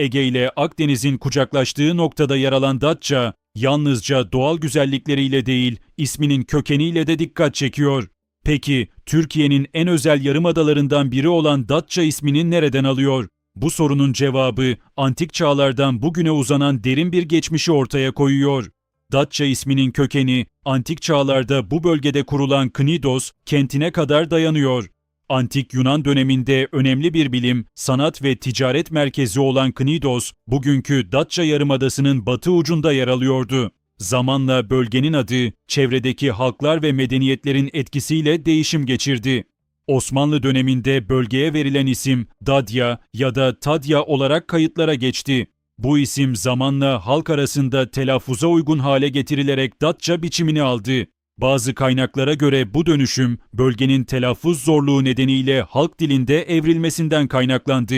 Ege ile Akdeniz'in kucaklaştığı noktada yer alan Datça, yalnızca doğal güzellikleriyle değil, isminin kökeniyle de dikkat çekiyor. Peki, Türkiye'nin en özel yarımadalarından biri olan Datça ismini nereden alıyor? Bu sorunun cevabı, antik çağlardan bugüne uzanan derin bir geçmişi ortaya koyuyor. Datça isminin kökeni, antik çağlarda bu bölgede kurulan Knidos kentine kadar dayanıyor. Antik Yunan döneminde önemli bir bilim, sanat ve ticaret merkezi olan Knidos, bugünkü Datça Yarımadası'nın batı ucunda yer alıyordu. Zamanla bölgenin adı, çevredeki halklar ve medeniyetlerin etkisiyle değişim geçirdi. Osmanlı döneminde bölgeye verilen isim Dadya ya da Tadya olarak kayıtlara geçti. Bu isim zamanla halk arasında telaffuza uygun hale getirilerek Datça biçimini aldı. Bazı kaynaklara göre bu dönüşüm bölgenin telaffuz zorluğu nedeniyle halk dilinde evrilmesinden kaynaklandı.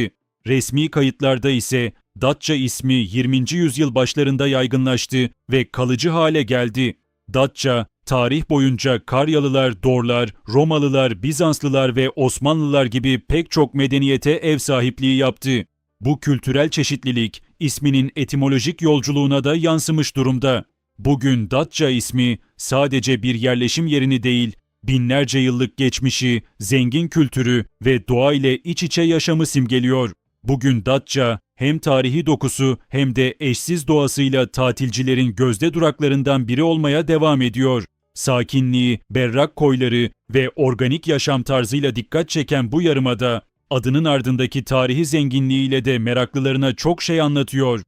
Resmi kayıtlarda ise Datça ismi 20. yüzyıl başlarında yaygınlaştı ve kalıcı hale geldi. Datça, tarih boyunca Karyalılar, Dorlar, Romalılar, Bizanslılar ve Osmanlılar gibi pek çok medeniyete ev sahipliği yaptı. Bu kültürel çeşitlilik isminin etimolojik yolculuğuna da yansımış durumda. Bugün Datça ismi sadece bir yerleşim yerini değil, binlerce yıllık geçmişi, zengin kültürü ve doğa ile iç içe yaşamı simgeliyor. Bugün Datça hem tarihi dokusu hem de eşsiz doğasıyla tatilcilerin gözde duraklarından biri olmaya devam ediyor. Sakinliği, berrak koyları ve organik yaşam tarzıyla dikkat çeken bu yarımada adının ardındaki tarihi zenginliğiyle de meraklılarına çok şey anlatıyor.